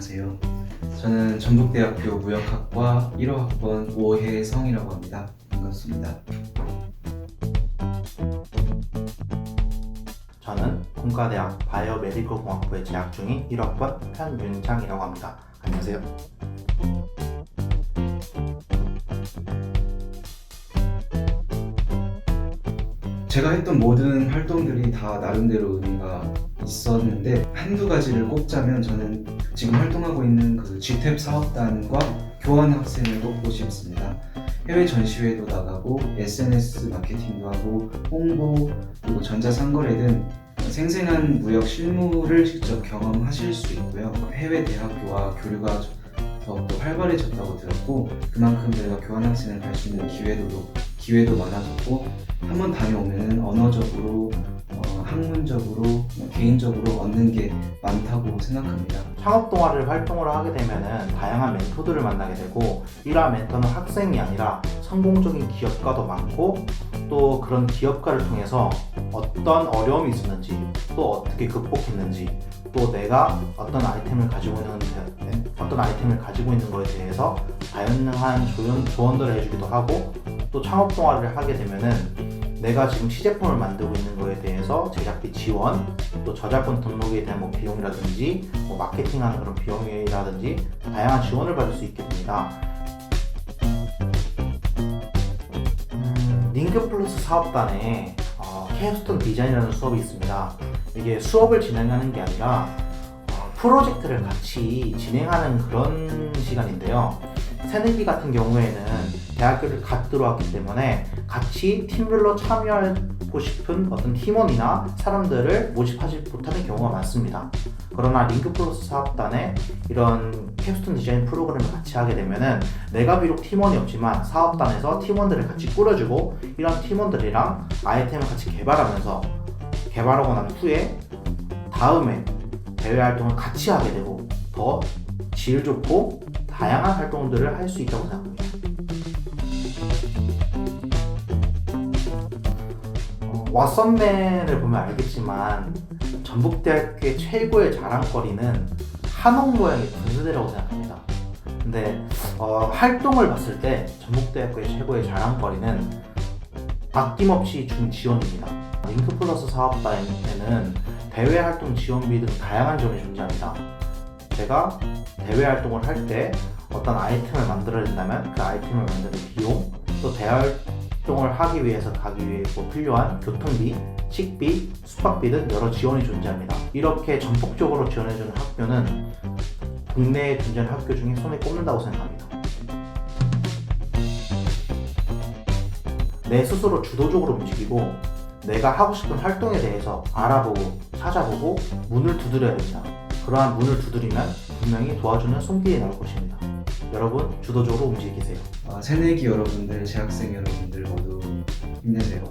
안녕하세요. 저는 전북대학교 무역학과 1호 학번 오혜성이라고 합니다. 반갑습니다. 저는 공과대학 바이오 메디컬 공학부에 재학 중인 1학번 편윤창이라고 합니다. 안녕하세요. 제가 했던 모든 활동들이 다 나름대로 의미가 있었는데 한두 가지를 꼽자면 저는 지금 활동하고 있는 그 GTAP 사업단과 교환 학생을 꼽고 싶습니다. 해외 전시회도 나가고 SNS 마케팅도 하고 홍보 그리고 전자상거래 등 생생한 무역 실무를 직접 경험하실 수 있고요. 해외 대학교와 교류가 더욱더 활발해졌다고 들었고 그만큼 저희가 교환 학생을 갈 수 있는 기회도 기회도 많아졌고 한번 다녀오면 언어적으로 어, 학문적으로 뭐 개인적으로 얻는 게 많다고 생각합니다. 창업 동아리를 활동을 하게 되면은 다양한 멘토들을 만나게 되고 이러한 멘토는 학생이 아니라 성공적인 기업가도 많고 또 그런 기업가를 통해서 어떤 어려움이 있었는지 또 어떻게 극복했는지 또 내가 어떤 아이템을 가지고 있는 데- 어떤 아이템을 가지고 있는 것에 대해서 다양한 조언, 조언들을 해주기도 하고 또 창업 동아리를 하게 되면은 내가 지금 시제품을 만들고 있는 거에 대해서 제작비 지원 또 저작권 등록에 대한 뭐 비용이라든지 뭐 마케팅하는 그런 비용이라든지 다양한 지원을 받을 수 있게 됩니다. 음, 링크 플러스 사업단에 어, 캡스톤 디자인이라는 수업이 있습니다. 이게 수업을 진행하는 게 아니라 어, 프로젝트를 같이 진행하는 그런 시간인데요. 새내기 같은 경우에는 대학교를 갓 들어왔기 때문에 같이 팀별로 참여하고 싶은 어떤 팀원이나 사람들을 모집하지 못하는 경우가 많습니다. 그러나 링크 플러스 사업단에 이런 캡스톤 디자인 프로그램을 같이 하게 되면은 내가 비록 팀원이 없지만 사업단에서 팀원들을 같이 꾸려주고 이런 팀원들이랑 아이템을 같이 개발하면서 개발하고 난 후에 다음에 대외 활동을 같이 하게 되고 더 질 좋고 다양한 활동들을 할 수 있다고 생각합니다. 어, 왓썸맨을 보면 알겠지만 전북대학교의 최고의 자랑거리는 한옥 모양의 분수대라고 생각합니다. 근데 어, 활동을 봤을 때 전북대학교의 최고의 자랑거리는 아낌없이 준 지원입니다. 링크 플러스 사업단에는 대외 활동 지원비 등 다양한 지원이 존재합니다. 제가 대외 활동을 할 때 어떤 아이템을 만들어야 된다면 그 아이템을 만드는 비용, 또 대외 활동을 하기 위해서 가기 위해 뭐 필요한 교통비, 식비, 숙박비 등 여러 지원이 존재합니다. 이렇게 전폭적으로 지원해주는 학교는 국내에 존재하는 학교 중에 손에 꼽는다고 생각합니다. 내 스스로 주도적으로 움직이고 내가 하고 싶은 활동에 대해서 알아보고 찾아보고 문을 두드려야 됩니다. 그러한 문을 두드리면 분명히 도와주는 손길이 나올 것입니다. 여러분 주도적으로 움직이세요. 아, 새내기 여러분들, 재학생 여러분들 모두 힘내세요.